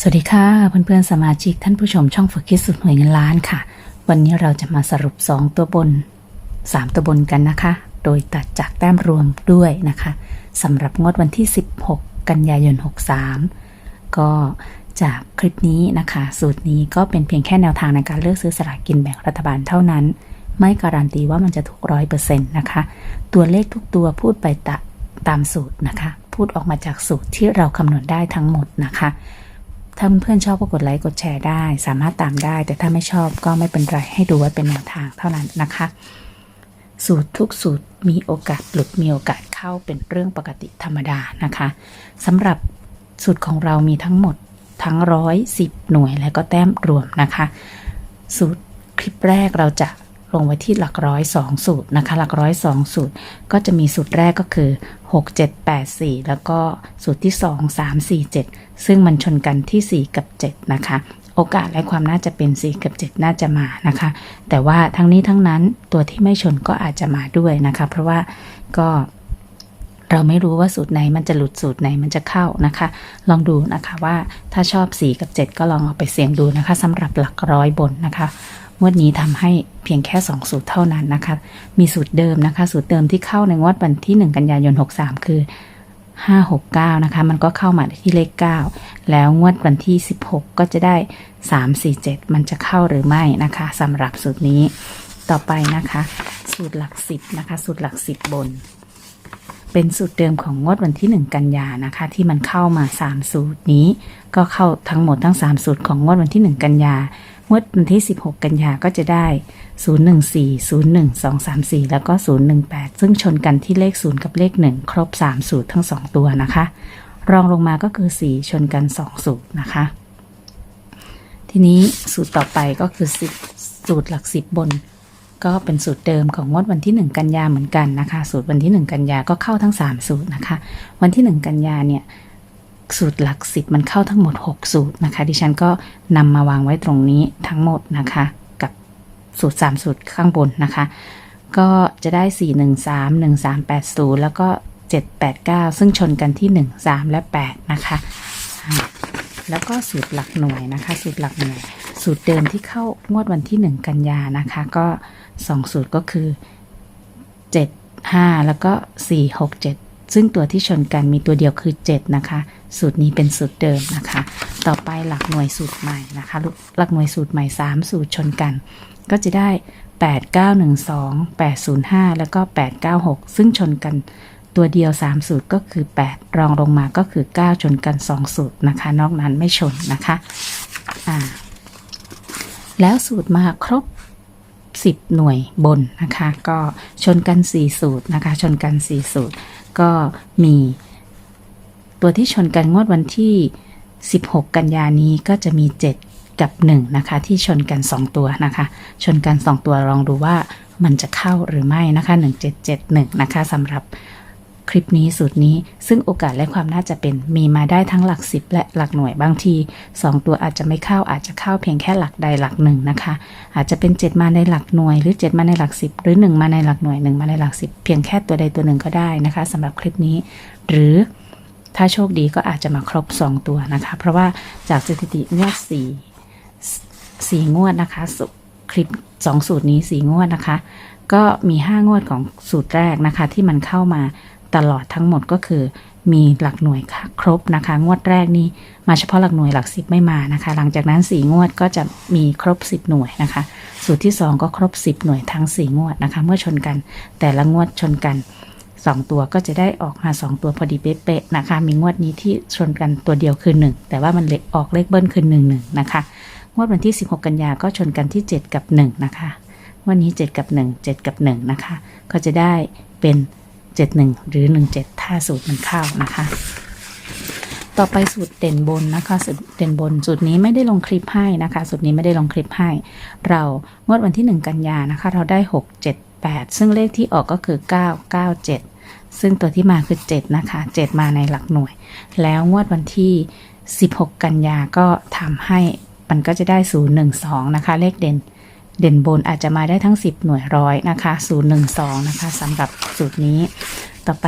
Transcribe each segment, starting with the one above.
สวัสดีค่ะเพื่อนๆสมาชิกท่านผู้ชมช่องฝึกคิดสุดหน่วยเงินล้านค่ะ วันนี้เราจะมาสรุป 2 ตัวบน 3 ตัวบนกันนะคะ โดยตัดจากแต้มรวมด้วยนะคะสำหรับงวดวันที่ 16 กันยายน 63 ก็จากคลิปนี้นะคะ สูตรนี้ก็เป็นเพียงแค่แนวทางในการเลือกซื้อสลากกินแบ่งรัฐบาลเท่านั้น ไม่การันตีว่ามันจะถูกร้อยเปอร์เซ็นต์นะคะ ตัวเลขทุกตัวพูดไปตตามสูตรนะคะ พูดออกมาจากสูตรที่เราคำนวณได้ทั้งหมดนะคะ ถ้าเพื่อนชอบก็กดไลค์กดแชร์ได้ สามารถตามได้ แต่ถ้าไม่ชอบก็ไม่เป็นไรให้ดูไว้เป็นแนวทางเท่านั้นนะคะ สูตรทุกสูตรมีโอกาสหลุดมีโอกาสเข้าเป็นเรื่องปกติธรรมดานะคะสำหรับสูตรของเรามีทั้งหมดทั้งร้อยสิบหน่วยและก็แต้มรวมนะคะ สูตรคลิปแรกเราจะ ลงไว้ที่หลักร้อยสองสูตรนะคะ หลักร้อยสองสูตร ก็จะมีสูตรแรกก็คือ 6 7 8 4 แล้วก็สูตรที่ 2 3 4 7 ซึ่งมันชนกันที่ 4 กับ 7 นะคะ โอกาสและความน่าจะเป็น 4 กับ 7 น่าจะมานะคะ แต่ว่าทั้งนี้ทั้งนั้นตัวที่ไม่ชนก็อาจจะมาด้วยนะคะ เพราะว่าก็เราไม่รู้ว่าสูตรไหนมันจะหลุดสูตรไหนมันจะเข้านะคะ ลองดูนะคะว่าถ้าชอบ 4 กับ 7 ก็ลองเอาไปเสี่ยงดูนะคะสำหรับหลักร้อยบนนะคะ งวดนี้ทำให้เพียงแค่ 2 สูตรเท่านั้นนะคะ มีสูตรเดิมนะคะ สูตรเดิมที่เข้าในงวดวันที่ 1 กันยายน 63 คือ 569 นะคะ มันก็เข้ามาที่เลข 9 แล้วงวดวันที่ 16 ก็จะได้ 347 มันจะเข้าหรือไม่นะคะสำหรับสูตรนี้ต่อไปนะคะ สูตรหลัก10นะคะ สูตรหลัก10บน เป็นสูตรเดิมของงวดวันที่ 1 กันยานะคะ ที่มันเข้ามา 3 สูตรนี้ ก็เข้าทั้งหมดทั้ง 3 สูตรของงวดวันที่ 1 กันยา งวดวันที่ 16 กันยาก็จะได้ 014 01 234 แล้วก็ 018 ซึ่งชนกันที่เลข 0 กับเลข 1 ครบ3สูตรทั้ง 2 ตัวนะคะ รองลงมาก็คือ 4 ชนกัน 2 สูตรนะคะ ทีนี้สูตรต่อไปก็คือ 10 สูตรหลัก 10 บน ก็เป็นสูตรเดิมของงวดวันที่ 1 กันยาเหมือนกันนะคะ สูตรวันที่ 1 กันยาก็เข้าทั้ง 3 สูตรนะคะ วันที่ 1 กันยาเนี่ย สูตรหลักสิบมันเข้าทั้งหมด 6 สูตรนะคะ ดิฉันก็นำมาวางไว้ตรงนี้ทั้งหมดนะคะ กับสูตร 3 สูตรข้างบนนะคะ ก็จะได้ 4 1 3 1 3 8 0 แล้วก็ 7 8 9 ซึ่งชนกันที่ 1 3 และ 8 นะคะ แล้วก็สูตรหลักหน่วยนะคะ สูตรหลักหน่วย สูตรเดิมที่เข้างวดวันที่ 1 กันยานะคะ ก็ 2 สูตรก็คือ 7 5 แล้วก็ 4 6 7 ซึ่งตัวที่ชนกันมีตัวเดียวคือ 7 นะคะ สูตรนี้เป็นสูตรเดิมนะคะ ต่อไปหลักหน่วยสูตรใหม่นะคะ หลักหน่วยสูตรใหม่ 3 สูตรชนกัน ก็จะได้ 8912 805 แล้วก็ 896 ซึ่งชนกันตัวเดียว 3 สูตรก็คือ 8 รองลงมาก็คือ 9 ชนกัน 2 สูตรนะคะ นอกนั้นไม่ชนนะคะอ่าแล้วสูตรมาครบ 10 หน่วยบนนะคะ ก็ชนกัน 4 สูตรนะคะ ชนกัน 4 สูตรก็มี ตัวที่ชนกันงวดวันที่ 16 กันยานี้ก็จะมี 7 กับ 1 นะคะ ที่ชนกัน 2 ตัวนะคะ ชนกัน 2 ตัวลองดูว่ามันจะเข้าหรือไม่นะคะ 1771 นะคะสำหรับคลิปนี้สูตรนี้ซึ่งโอกาสและความน่าจะเป็นมีมาได้ทั้งหลัก10และหลักหน่วยบางที 2 ตัวอาจจะไม่เข้าอาจจะเข้าเพียงแค่หลักใดหลักหนึ่งนะคะ อาจจะเป็น 7 มาในหลักหน่วย หรือ 7 มาในหลัก 10 หรือ 1 มาในหลักหน่วย 1 มาในหลัก 10 เพียงแค่ตัวใดตัวหนึ่งก็ได้นะคะสำหรับคลิปนี้ หรือ ถ้าโชคดีก็อาจจะมาครบ 2 ตัวนะคะ เพราะว่าจากสถิติงวด4 4งวดนะคะสุคลิป 2 สูตรนี้ 4 งวดนะคะ ก็มี 5 งวดของสูตรแรกนะคะ ที่มันเข้ามาตลอดทั้งหมดก็คือมีหลักหน่วยครบนะคะ งวดแรกนี่มาเฉพาะหลักหน่วยหลักสิบไม่มานะคะ หลังจากนั้น4งวดก็จะมีครบ10หน่วยนะคะ สูตรที่2ก็ครบ10หน่วยทั้ง4งวดนะคะ เมื่อชนกันแต่ละงวดชนกัน 2 ตัวก็จะได้ออกมา 2 ตัวพอดีเป๊ะๆนะคะ มีงวดนี้ที่ชนกันตัวเดียวคือ 1 แต่ว่ามันเล็กออกเลขเบิ้ลคือ1 1นะคะ งวดวันที่ 16 กันยาก็ชนกันที่ 7 กับ 1 นะคะวันนี้ 7 กับ 1 7 กับ 1 นะคะ ก็จะได้เป็น 71 หรือ 17 ถ้าสูตรมันเข้านะคะต่อไปสูตรเด่นบนนะคะสูตรเด่นบนสูตรนี้ไม่ได้ลงคลิปให้นะคะสูตรนี้ไม่ได้ลงคลิปให้ เรางวดวันที่ 1 กันยานะคะ เราได้ 6 7 8 ซึ่งเลขที่ออกก็คือ 9 9 7 ซึ่งตัวที่มาคือ 7 นะคะ 7 มาในหลักหน่วย แล้วงวดวันที่ 16 กันยาก็ทำให้มันก็จะได้ 0 1 2 นะคะ เลขเด่น เด่นบนอาจจะมาได้ทั้ง 10 หน่วยร้อยนะคะ 012 นะคะสำหรับสูตรนี้ ต่อไป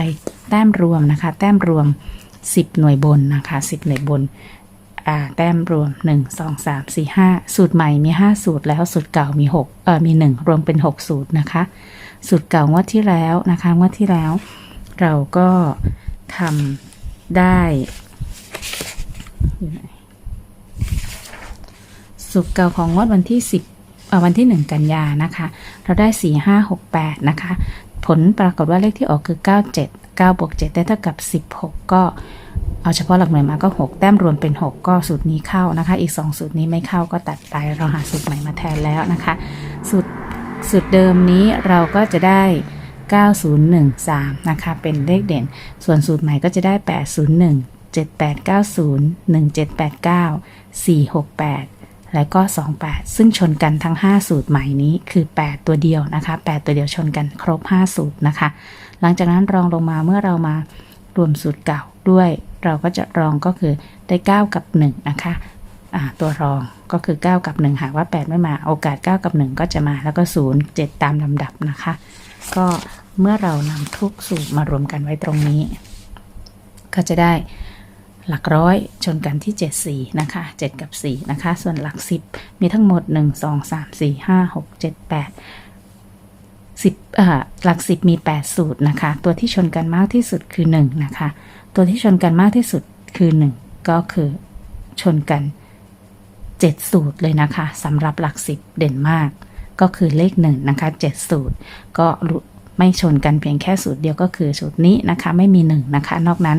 แต้มรวมนะคะ แต้มรวม 10 หน่วยบนนะคะ 10 หน่วยบน แต้มรวม 1 2 3 4 5 สูตรใหม่มี 5 สูตรแล้วสูตรเก่ามี6เออมี 1 รวมเป็น 6 สูตรนะคะ สูตรเก่างวดที่แล้วนะคะงวดที่แล้ว เราก็ทำได้สูตรเก่าของงวดวันที่ 10เอวันที่ 1 กันยานะคะ เราได้ 4 5 6 8 นะคะ ผลปรากฏว่าเลขที่ออกคือ 97 9บวก7ได้เท่ากับ 16 ก็ เอาเฉพาะหลักหน่วยมาก็ 6 แต้มรวมเป็น 6 ก็สูตรนี้เข้านะคะ อีก 2 สูตรนี้ไม่เข้าก็ตัดไปเราหาสูตรใหม่มาแทนแล้วนะคะ สูตรสูตรเดิมนี้เราก็จะได้ 9013 นะคะ เป็นเลขเด่น ส่วนสูตรใหม่ก็จะได้ 801 7890 1789 468 และก็ 28 ซึ่งชนกันทั้ง 5 สูตรใหม่นี้คือ 8 ตัวเดียวนะคะ 8 ตัวเดียวชนกันครบ 5 สูตรนะคะ หลังจากนั้นรองลงมาเมื่อเรามา รวมสูตรเก่าด้วย เราก็จะรองก็คือได้ 9 กับ 1 นะคะตัวรองก็คือ 9 กับ 1 หากว่า 8 ไม่มาโอกาส 9 กับ 1 ก็จะมาแล้วก็ 0 7 ตามลำดับนะคะ ก็เมื่อเรานำทุกสูตรมารวมกันไว้ตรงนี้ ก็จะได้หลักร้อยชนกันที่ 7 4 นะคะ 7 กับ 4 นะคะ ส่วนหลัก 10 มีทั้งหมด 1 2 3 4 5 6 7 8 10อ่าหลัก 10 มี 8 สูตรนะคะ ตัวที่ชนกันมากที่สุดคือ 1 นะคะ ตัวที่ชนกันมากที่สุดคือ 1 ก็คือชนกัน 7 สูตรเลยนะคะสำหรับหลัก 10 เด่นมาก ก็คือเลข1นะคะ7 สูตร ก็ไม่ชนกันเพียงแค่สูตรเดียวก็คือสูตรนี้นะคะ ไม่มี 1 นะคะ นอกนั้น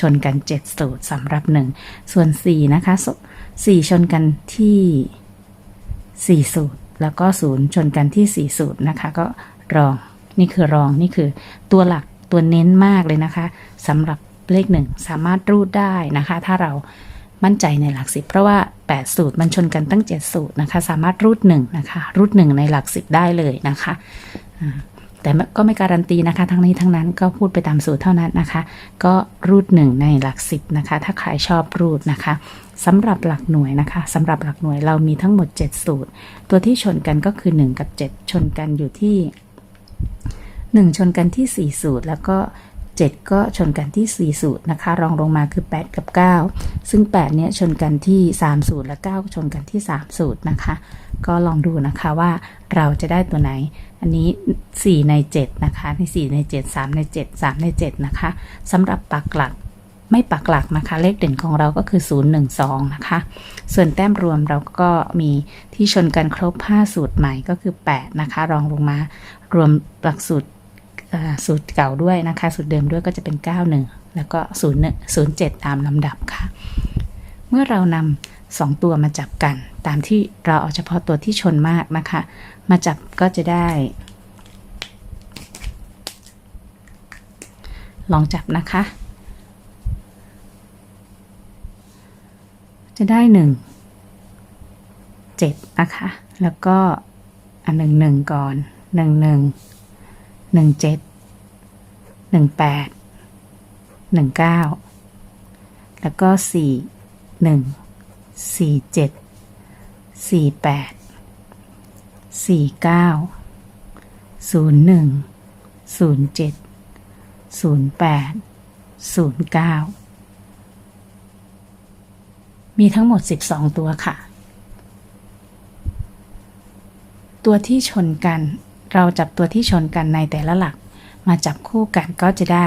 ชนกัน 7 สูตรสำหรับ 1 ส่วน 4 นะคะส4ชนกันที่ 4 สูตร แล้วก็ 0 ชนกันที่ 4 สูตรนะคะ ก็ รอง นี่คือรองนี่คือตัวหลักตัวเน้นมากเลยนะคะสำหรับเลข1สามารถรูดได้นะคะ ถ้าเรามั่นใจในหลัก10เพราะว่า 8 สูตรมันชนกันตั้ง 7 สูตรนะคะ สามารถรูด1นะคะ รูด1ในหลัก10ได้เลยนะคะแต่ก็ไม่การันตีนะคะ ทั้งนี้ทั้งนั้นก็พูดไปตามสูตรเท่านั้นนะคะ ก็รูดหนึ่งในหลักสิบนะคะ ถ้าใครชอบรูดนะคะสำหรับหลักหน่วยนะคะสำหรับหลักหน่วยเรามีทั้งหมด 7 สูตร ตัวที่ชนกันก็คือ 1 กับ 7 ชนกันอยู่ที่ 1 ชนกันที่ 4 สูตร แล้วก็ 7 ก็ชนกันที่ 4 สูตรนะคะ รองลงมาคือ 8 กับ 9 ซึ่ง 8 เนี่ยชนกันที่ 3 สูตร และ 9 ชนกันที่ 3 สูตรนะคะ ก็ลองดูนะคะว่าเราจะได้ตัวไหน อันนี้ 4 ใน 7 นะคะใน4ใน 7 3 ใน 7 3 ใน 7 นะคะสำหรับปักหลักไม่ปักหลักนะคะ เลขเด่นของเราก็คือ 0 1 2 นะคะ ส่วนแต้มรวมเราก็มีที่ชนกันครบ 5 สูตรใหม่ก็คือ 8 นะคะ รองลงมา รวมหลักสูตรเอ่อสูตรเก่าด้วยนะคะ สูตรเดิมด้วยก็จะเป็น 91 แล้วก็ 0 0 7 ตามลำดับค่ะ เมื่อเรานำสองตัวมาจับกัน ตามที่เราเอาเฉพาะตัวที่ชนมากนะคะ มาจับก็จะได้ ลองจับนะคะ จะได้หนึ่งเจ็ดนะคะ แล้วก็อันหนึ่งหนึ่งก่อน หนึ่งหนึ่งหนึ่งเจ็ดหนึ่งแปดหนึ่งเก้าแล้วก็สี่หนึ่งสี่เจ็ดสี่แปดสี่เก้าศูนย์หนึ่งศูนย์เจ็ดศูนย์แปดศูนย์เก้ามีทั้งหมด 12 ตัวค่ะ ตัวที่ชนกัน เราจับตัวที่ชนกันในแต่ละหลัก มาจับคู่กันก็จะได้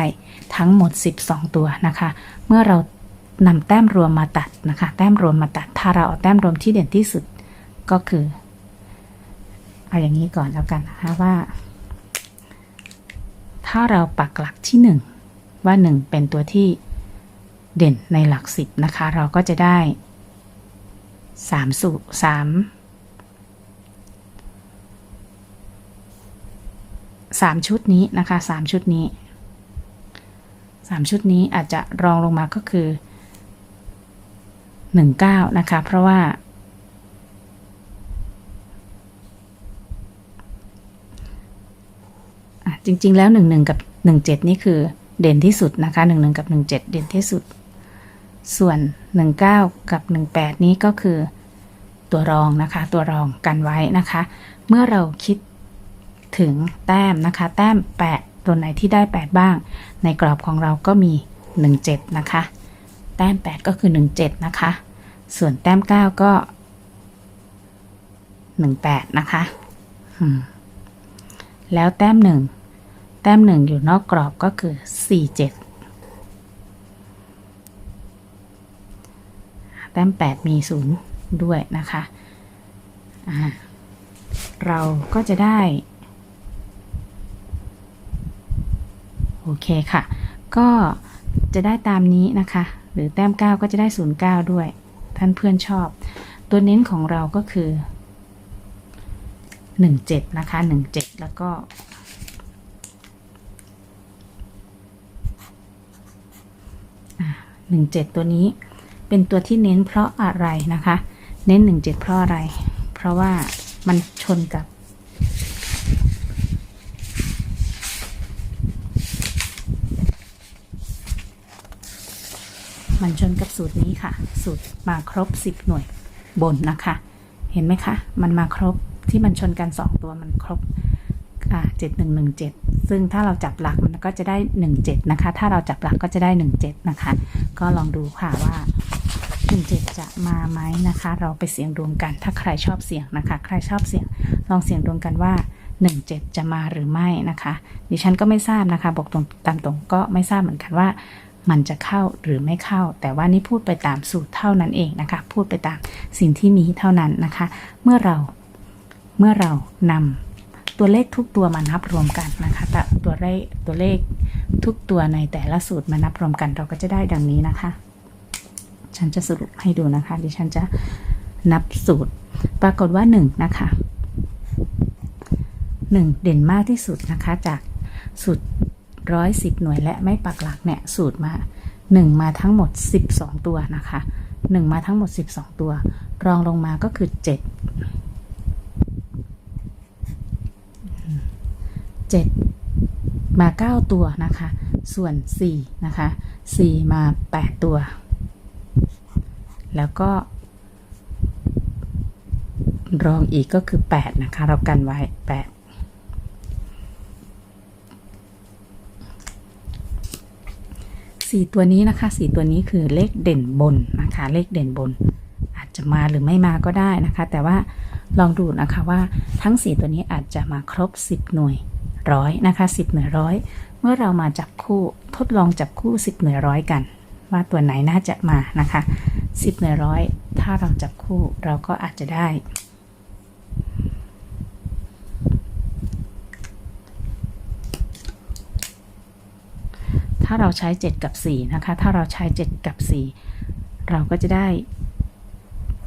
ทั้งหมด 12 ตัวนะคะ เมื่อเรานำแต้มรวมมาตัดนะคะ แต้มรวมมาตัด ถ้าเราเอาแต้มรวมที่เด่นที่สุดก็คือ เอาอย่างนี้ก่อนแล้วกันนะคะว่า ถ้าเราปักหลักที่ 1 ว่า 1 เป็นตัวที่เด่นในหลักสิบนะคะ เราก็จะได้สามสูสาม สามชุดนี้นะคะสามชุดนี้สามชุดนี้อาจจะรองลงมาก็คือหนึ่งเก้านะคะ เพราะว่า จริงๆแล้วหนึ่งหนึ่งกับหนึ่งเจ็ดนี่คือเด่นที่สุดนะคะหนึ่งหนึ่งกับหนึ่งเจ็ดเด่นที่สุด ส่วน19กับ18นี้ก็คือตัวรองนะคะ ตัวรองกันไว้นะคะ เมื่อเราคิด ถึงแต้มนะคะ แต้ม 8 ตัวไหนที่ได้ 8 บ้าง ในกรอบของเราก็มี 17 นะคะ แต้ม 8 ก็คือ 17 นะคะ ส่วนแต้มเก้าก็หนึ่งแปดนะคะแล้วแต้มหนึ่งแต้มหนึ่งอยู่นอกกรอบก็คือสี่เจ็ดแต้มแปดมีศูนย์ด้วยนะคะ เราก็จะได้ โอเคค่ะ ก็จะได้ตามนี้นะคะ หรือแต้ม 9 ก็จะได้ 09 ด้วย ท่านเพื่อนชอบ ตัวเน้นของเราก็คือ 17 นะคะ 17 แล้วก็หนึ่งเจ็ดตัวนี้เป็นตัวที่เน้นเพราะอะไรนะคะ เน้นหนึ่งเจ็ดเพราะอะไร เพราะว่ามันชนกับ มันชนกับสูตรนี้ค่ะ สูตรมาครบ 10 หน่วยบนนะคะ เห็นไหมคะ มันมาครบที่มันชนกัน 2 ตัวมันครบอ่า7117ซึ่งถ้าเราจับหลักมันก็จะได้17นะคะ ถ้าเราจับหลักก็จะได้17นะคะ ก็ลองดูค่ะว่า17จะมาไหมนะคะ เราไปเสี่ยงดวงกัน ถ้าใครชอบเสี่ยงนะคะ ใครชอบเสี่ยง ลองเสี่ยงดวงกันว่า17จะมาหรือไม่นะคะ ดิฉันก็ไม่ทราบนะคะ บอกตรงตามตรงก็ไม่ทราบเหมือนกันว่า มันจะเข้าหรือไม่เข้า แต่ว่านี่พูดไปตามสูตรเท่านั้นเองนะคะ พูดไปตามสิ่งที่มีเท่านั้นนะคะ เมื่อเราเมื่อเรานำตัวเลขทุกตัวมานับรวมกันนะคะแต่ตัวเลขตัวเลขทุกตัวในแต่ละสูตรมานับรวมกันเราก็จะได้ดังนี้นะคะ ฉันจะสรุปให้ดูนะคะดิฉันจะนับสูตร ปรากฏว่า 1 นะคะ 1 เด่นมากที่สุดนะคะจากสูตร ร้อยสิบหน่วยและไม่ปักหลักเนี่ยสูตรมา 1 มาทั้งหมด 12 ตัวนะคะ 1 มาทั้งหมด 12 ตัว รองลงมาก็คือ 7 7 มา 9 ตัวนะคะ ส่วน 4 นะคะ 4 มา 8 ตัว แล้วก็รองอีกก็คือ 8 นะคะ เรากันไว้ 8 สี่ตัวนี้นะคะสี่ตัวนี้คือเลขเด่นบนนะคะ เลขเด่นบน อาจจะมาหรือไม่มาก็ได้นะคะ แต่ว่าลองดูนะคะว่าทั้ง4ตัวนี้อาจจะมาครบ10หน่วยร้อยนะคะ10หน่วยร้อยเมื่อเรามาจับคู่ทดลองจับคู่10หน่วยร้อยกัน ว่าตัวไหนน่าจะมานะคะ10หน่วยร้อยถ้าเราจับคู่เราก็อาจจะได้ ถ้าเราใช้ 7 กับ 4 นะคะ ถ้าเราใช้ 7 กับ 4 เราก็จะได้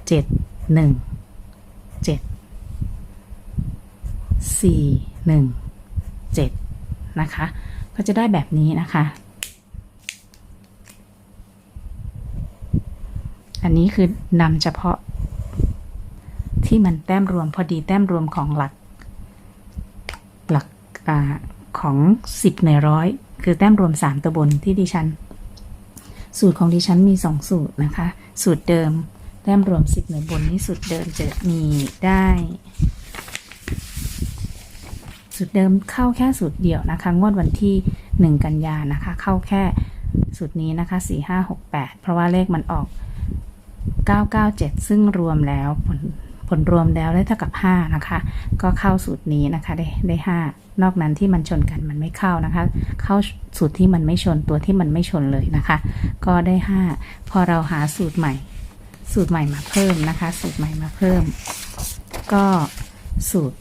7 1 7 4 1 7 นะคะ ก็จะได้แบบนี้นะคะ อันนี้คือนำเฉพาะที่มันแต้มรวมพอดีแต้มรวมของหลัก หลักอของ 10 ในร้อย คือแต้มรวม 3ตัวบนที่ดิฉัน สูตรของดิฉันมี 2 สูตรนะคะ สูตรเดิมแต้มรวม 10ในบนนี้สูตรเดิมจะมีได้ สูตรเดิมเข้าแค่สูตรเดียวนะคะ งวดวันที่ 1 กันยานะคะ เข้าแค่สูตรนี้นะคะ 4 5 6 8 เพราะว่าเลขมันออก 997 ซึ่งรวมแล้วผล ผลรวมแล้วได้เท่ากับ 5 นะคะ ก็เข้าสูตรนี้นะคะได้ได้ 5 นอกนั้นที่มันชนกันมันไม่เข้านะคะ เข้าสูตรที่มันไม่ชนตัวที่มันไม่ชนเลยนะคะ ก็ได้ 5 พอเราหาสูตรใหม่ สูตรใหม่มาเพิ่มนะคะ สูตรใหม่มาเพิ่ม ก็สูตร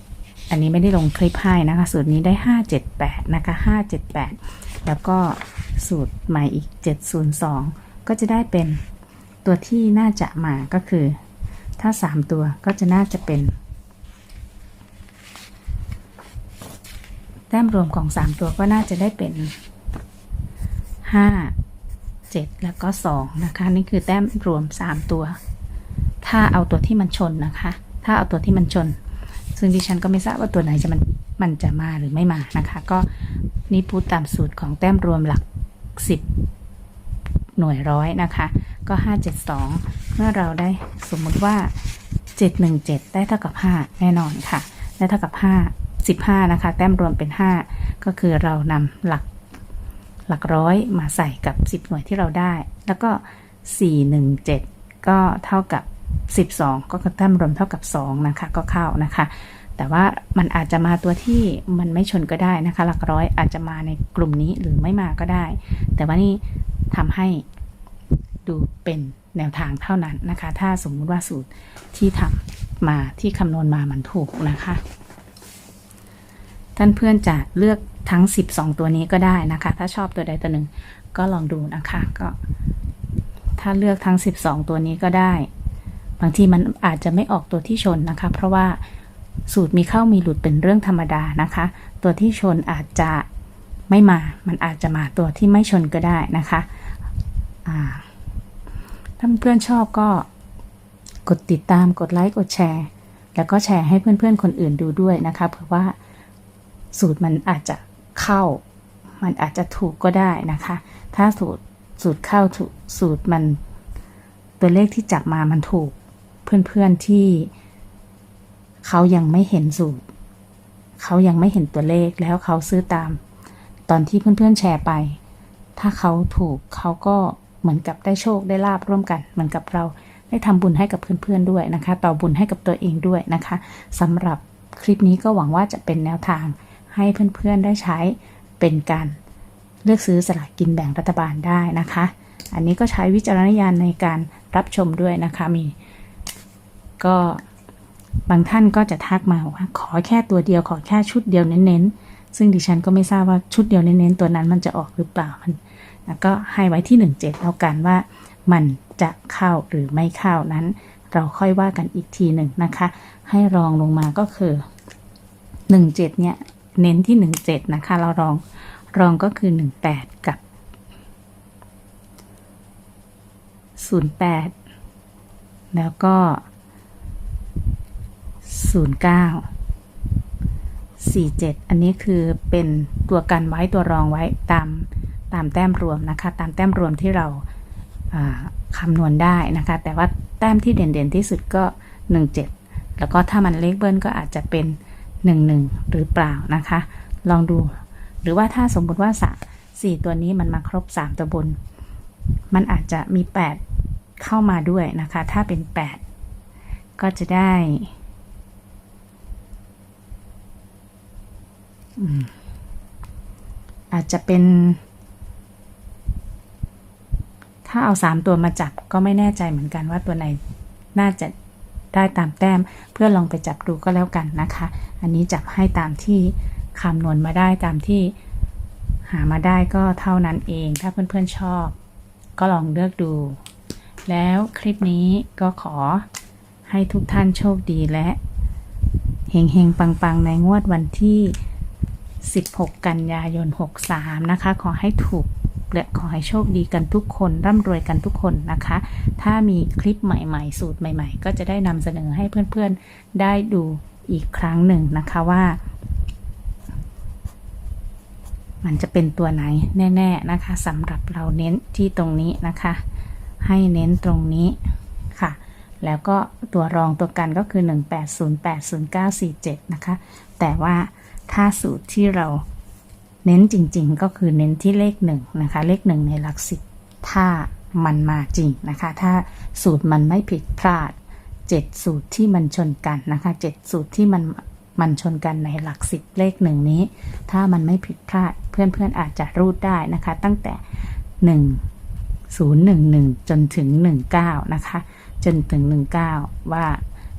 อันนี้ไม่ได้ลงคลิปให้นะคะ สูตรนี้ได้ 578 นะคะ 578 แล้วก็สูตรใหม่อีก 702 ก็จะได้เป็นตัวที่น่าจะมาก็คือ ถ้า3ตัวก็จะน่าจะเป็น แต้มรวมของ3ตัวก็น่าจะได้เป็น5 7แล้วก็2นะคะ นี่คือแต้มรวม3ตัว ถ้าเอาตัวที่มันชนนะคะ ถ้าเอาตัวที่มันชน ซึ่งดิฉันก็ไม่ทราบว่าตัวไหนจะมันมันจะมาหรือไม่มานะคะ ก็นี่พูดตามสูตรของแต้มรวมหลัก10หน่วยร้อยนะคะ ก็572เจ็ดสอง มื่อเราได้สมมุติว่า 717 ได้เท่ากับ 5 แน่นอนค่ะ ได้เท่ากับ 5 15 นะคะ แต้มรวมเป็น 5 ก็คือเรานำหลักหลักร้อยมาใส่กับ 10 หน่วยที่เราได้ แล้วก็ 417 ก็เท่ากับ 12 ก็แต้มรวมเท่ากับ 2 นะคะ ก็เข้านะคะ แต่ว่ามันอาจจะมาตัวที่มันไม่ชนก็ได้นะคะ หลักร้อยอาจจะมาในกลุ่มนี้หรือไม่มาก็ได้ แต่ว่านี่ทำให้ดูเป็น แนวทางเท่านั้นนะคะ ถ้าสมมุติว่าสูตรที่ทำมาที่คำนวณมามันถูกนะคะท่านเพื่อนจะเลือกทั้ง 12 ตัวนี้ก็ได้นะคะ ถ้าชอบตัวใดตัวหนึ่งก็ลองดูนะคะ ก็ ถ้าเลือกทั้ง 12 ตัวนี้ก็ได้ บางทีมันอาจจะไม่ออกตัวที่ชนนะคะ เพราะว่าสูตรมีเข้ามีหลุดเป็นเรื่องธรรมดานะคะ ตัวที่ชนอาจจะไม่มา มันอาจจะมาตัวที่ไม่ชนก็ได้นะคะ อ่า ถ้าเพื่อนชอบก็กดติดตามกดไลค์กดแชร์ แล้วก็แชร์ให้เพื่อนๆคนอื่นดูด้วยนะคะเผื่อว่าสูตรมันอาจจะเข้า มันอาจจะถูกก็ได้นะคะ ถ้าสูตรสูตรเข้าถูกสูตรมันตัวเลขที่จับมามันถูกเพื่อนๆที่เขายังไม่เห็นสูตร เขายังไม่เห็นตัวเลขแล้วเขาซื้อตาม ตอนที่เพื่อนๆแชร์ไป ถ้าเขาถูกเขาก็ เหมือนกับได้โชคได้ลาบร่วมกัน เหมือนกับเราได้ทำบุญให้กับเพื่อนๆด้วยนะคะ ต่อบุญให้กับตัวเองด้วยนะคะสำหรับคลิปนี้ก็หวังว่าจะเป็นแนวทางให้เพื่อนๆได้ใช้เป็นการเลือกซื้อสลากกินแบ่งรัฐบาลได้นะคะ อันนี้ก็ใช้วิจารณญาณในการรับชมด้วยนะคะมี ก็บางท่านก็จะทักมาว่าขอแค่ตัวเดียวขอแค่ชุดเดียวเน้นๆ ซึ่งดิฉันก็ไม่ทราบว่าชุดเดียวเน้นๆตัวนั้นมันจะออกหรือเปล่ามัน ก็ให้ไว้ที่ 17แล้วกันว่า มันจะเข้าหรือไม่เข้านั้น เราค่อยว่ากันอีกทีหนึ่งนะคะ ให้รองลงมาก็คือ 17 เนี่ย เน้นที่ 17 นะคะ เรารองรองก็คือ 18 กับ 08 แล้วก็ 09 47 อันนี้คือเป็นตัวกันไว้ตัวรองไว้ตาม ตามแต้มรวมนะคะ ตามแต้มรวมที่เราคำนวณได้นะคะ แต่ว่าแต้มที่เด่นๆที่สุดก็ 17 แล้วก็ถ้ามันเลขเบิ้ลก็อาจจะเป็น 11 หรือเปล่านะคะ ลองดู หรือว่าถ้าสมมติว่าสสี่ตัวนี้มันมาครบ 3 ตัวบน มันอาจจะมี 8 เข้ามาด้วยนะคะ ถ้าเป็น 8 ก็จะได้อาจจะเป็น ถ้าเอาสามตัวมาจับก็ไม่แน่ใจเหมือนกันว่าตัวไหนน่าจะได้ตามแต้ม เพื่อลองไปจับดูก็แล้วกันนะคะ อันนี้จับให้ตามที่คำนวณมาได้ตามที่หามาได้ก็เท่านั้นเอง ถ้าเพื่อนๆชอบ ก็ลองเลือกดู แล้วคลิปนี้ก็ขอให้ทุกท่านโชคดีและเฮงๆ ปังๆ ในงวดวันที่ 16 กันยายน 63 นะคะ ขอให้ถูก และขอให้โชคดีกันทุกคนร่ำรวยกันทุกคนนะคะ ถ้ามีคลิปใหม่ๆ สูตรใหม่ๆ ก็จะได้นำเสนอให้เพื่อนๆได้ดูอีกครั้งหนึ่งนะคะว่า มันจะเป็นตัวไหนแน่ๆนะคะสำหรับเราเน้นที่ตรงนี้นะคะ ให้เน้นตรงนี้ค่ะ แล้วก็ตัวรองตัวกันก็คือ 18080947 นะคะ แต่ว่าถ้าสูตรที่เรา เน้นจริง ๆ ก็คือเน้นที่เลขหนึ่งนะคะ เลขหนึ่งในหลักสิบถ้ามันมาจริงนะคะ ถ้าสูตรมันไม่ผิดพลาดเจ็ดสูตรที่มันชนกันนะคะเจ็ดสูตรที่มันมันชนกันในหลักสิบเลขหนึ่งนี้ ถ้ามันไม่ผิดพลาดเพื่อนๆอาจจะรูดได้นะคะ ตั้งแต่หนึ่งศูนย์หนึ่งหนึ่งจนถึงหนึ่งเก้านะคะ จนถึงหนึ่งเก้าว่า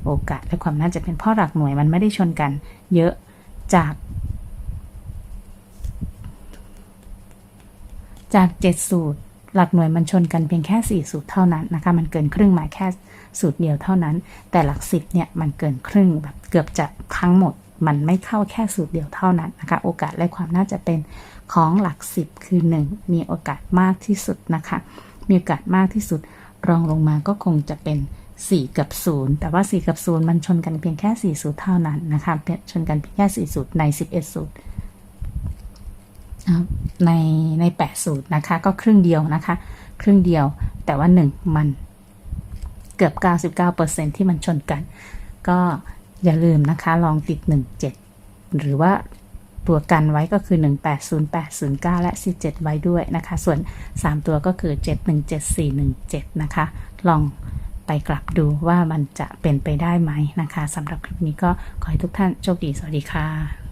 โอกาสและความน่าจะเป็นพ่อหลักหน่วยมันไม่ได้ชนกัน เยอะจาก จากเจ็ดสูตร หลักหน่วยมันชนกันเพียงแค่ 4 สูตรเท่านั้นนะคะ มันเกินครึ่งมาแค่สูตรเดียวเท่านั้น แต่หลักสิบเนี่ยมันเกินครึ่งแบบเกือบจะทั้งหมด มันไม่เข้าแค่สูตรเดียวเท่านั้นนะคะ โอกาสและความน่าจะเป็นของหลักสิบคือ 1 มีโอกาสมากที่สุดนะคะ มีโอกาสมากที่สุด รองลงมาก็คงจะเป็น4 กับ 0 แต่ว่า 4 กับ 0 มันชนกันเพียงแค่ 4 สูตรเท่านั้นนะคะชนกันเพียงแค่ 4 สูตรใน 11 สูตร ในในแปดสูตรนะคะ ก็ครึ่งเดียวนะคะ ครึ่งเดียวแต่ว่าหนึ่งมันเกือบ 99%ที่มันชนกัน ก็อย่าลืมนะคะ ลองติด 17 หรือว่าตัวกันไว้ก็คือ 180809 และ47ไว้ด้วยนะคะ ส่วน 3 ตัวก็คือ 717417 นะคะ ลองไปกลับดูว่ามันจะเป็นไปได้ไหมนะคะสำหรับคลิปนี้ก็ขอให้ทุกท่านโชคดี สวัสดีค่ะ